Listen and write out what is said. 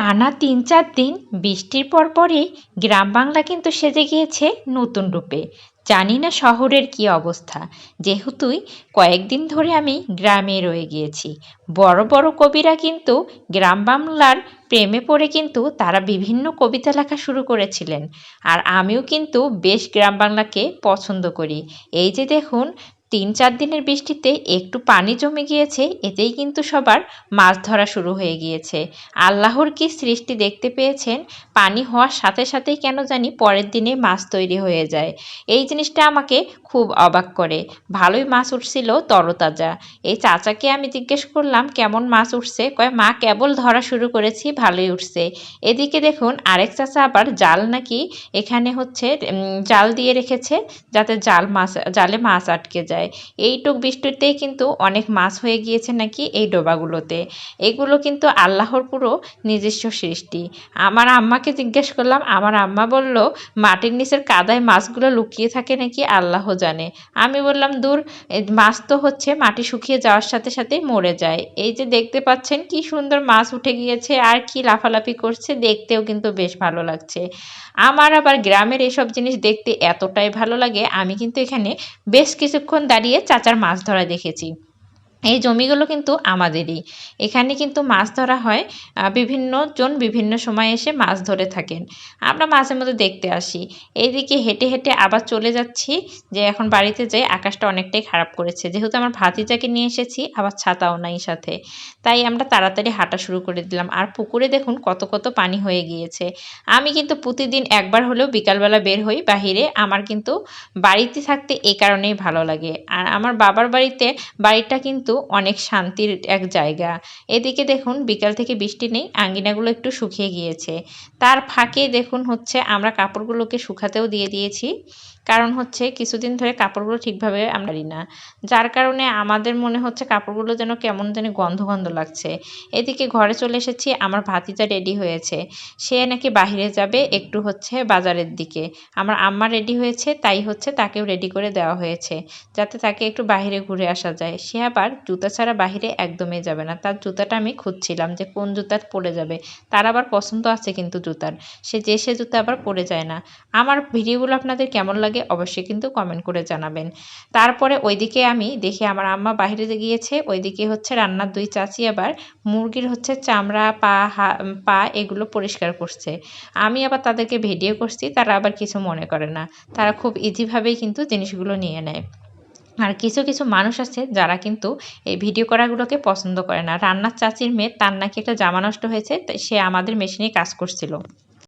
টানা তিন চার দিন বৃষ্টির পর পরই গ্রাম বাংলা কিন্তু সেজে গিয়েছে নতুন রূপে। জানি না শহরের কি অবস্থা। যেহেতুই কয়েকদিন ধরে আমি গ্রামে রয়ে গিয়েছি। বড় বড় কবিরা কিন্তু গ্রাম বাংলার প্রেমে পড়ে কিন্তু তারা বিভিন্ন কবিতা লেখা শুরু করেছিলেন। আর আমিও কিন্তু বেশ গ্রাম বাংলাকে পছন্দ করি। এই যে দেখুন তিন চার দিনের বৃষ্টিতে একটু পানি জমে গিয়েছে, এতেই কিন্তু সবার মাছ ধরা শুরু হয়ে গিয়েছে। আল্লাহর কি সৃষ্টি দেখতে পেয়েছেন? পানি হওয়ার সাথে সাথেই কেন জানি পরের দিনে মাছ তৈরি হয়ে যায়। এই জিনিসটা আমাকে খুব অবাক করে। ভালোই মাছ উঠছিল তরতাজা। এই চাচাকে আমি জিজ্ঞেস করলাম, কেমন মাছ উঠছে? কয়, মা, কেবল ধরা শুরু করেছি, ভালোই উঠছে। এদিকে দেখুন, আরেক চাচা আবার জাল নাকি এখানে হচ্ছে জাল দিয়ে রেখেছে, যাতে জাল মাছ, জালে মাছ আটকে যায়। এইটুক বৃষ্টিতেই কিন্তু অনেক মাছ হয়ে গিয়েছে নাকি এই ডোবাগুলোতে। এগুলো কিন্তু আল্লাহর পুরো নিজস্ব সৃষ্টি। আমার আম্মাকে জিজ্ঞেস করলাম, আমার আম্মা বলল, মাটির নিচের কাদায় মাছগুলো লুকিয়ে থাকে নাকি আল্লাহ জানে? আমি বললাম, দূর মাছ তো হচ্ছে, মাটি শুকিয়ে যাওয়ার সাথে সাথে মরে যায়। এই যে দেখতে পাচ্ছেন, কি সুন্দর মাছ উঠে গিয়েছে আর কি লাফালাফি করছে, দেখতেও কিন্তু বেশ ভালো লাগছে। আমার আবার গ্রামের এসব জিনিস দেখতে এতটাই ভালো লাগে, আমি কিন্তু এখানে বেশ কিছুক্ষণ দাঁড়িয়ে চাচার মাছ ধরা দেখেছি। এই জমিগুলো কিন্তু আমাদেরই। এখানে কিন্তু মাছ ধরা হয় বিভিন্ন জন বিভিন্ন সময় এসে মাছ ধরে থাকেন। আমরা মাঝে মধ্যে দেখতে আসি। এইদিকে হেঁটে হেঁটে আবার চলে যাচ্ছি যে এখন বাড়িতে যাই আকাশটা অনেকটাই খারাপ করেছে। যেহেতু আমার ভাতিজাকে নিয়ে এসেছি, আবার ছাতাও নাই সাথে। তাই আমরা তাড়াতাড়ি হাঁটা শুরু করে দিলাম। আর পুকুরে দেখুন কত কত পানি হয়ে গিয়েছে। আমি কিন্তু প্রতিদিন একবার হলেও বিকালবেলা বের হই বাহিরে। আমার কিন্তু বাড়িতে থাকতে এই কারণেই ভালো লাগে। আর আমার বাবার বাড়িতে, বাড়িটা কিন্তু কিন্তু অনেক শান্তির এক জায়গা। এদিকে দেখুন, বিকাল থেকে বৃষ্টি নেই, আঙ্গিনাগুলো একটু শুকিয়ে গিয়েছে। তার ফাঁকে দেখুন হচ্ছে, আমরা কাপড়গুলোকে শুকাতেও দিয়ে দিয়েছি। কারণ হচ্ছে, কিছুদিন ধরে কাপড়গুলো ঠিকভাবে আমরা না। যার কারণে আমাদের মনে হচ্ছে, কাপড়গুলো যেন কেমন যেন গন্ধ গন্ধ লাগছে। এদিকে ঘরে চলে এসেছি, আমার ভাতিজা রেডি হয়েছে। সে নাকি বাহিরে যাবে, একটু হচ্ছে বাজারের দিকে। আমার আম্মা রেডি হয়েছে, তাই হচ্ছে তাকেও রেডি করে দেওয়া হয়েছে, যাতে তাকে একটু বাহিরে ঘুরে আসা যায়। সে আবার জুতা ছাড়া বাহিরে একদমই যাবে না। তার জুতাটা আমি খুঁজছিলাম যে কোন জুতা পরে যাবে। তার আবার পছন্দ আছে কিন্তু জুতার। সে যে সে জুতা আবার পরে যায় না। আমার ভিডিওগুলো আপনাদের কেমন লাগে অবশ্যই কিন্তু কমেন্ট করে জানাবেন। তারপরে ওইদিকে আমি দেখি আমার আম্মা বাহিরে গিয়েছে, ওইদিকে হচ্ছে রান্নার দুই চাচি আবার মুরগির হচ্ছে চামড়া, পা পা এগুলো পরিষ্কার করছে। আমি আবার তাদেরকে ভিডিও করছি, তারা আবার কিছু মনে করে না। তারা খুব ইজিভাবেই কিন্তু জিনিসগুলো নিয়ে নেয়। আর কিছু কিছু মানুষ আছে যারা কিন্তু এই ভিডিও করাগুলোকে পছন্দ করে না। রান্নার চাচির মেয়ে তার নাকি একটা জামা নষ্ট হয়েছে সে আমাদের মেশিনে কাজ করছিল।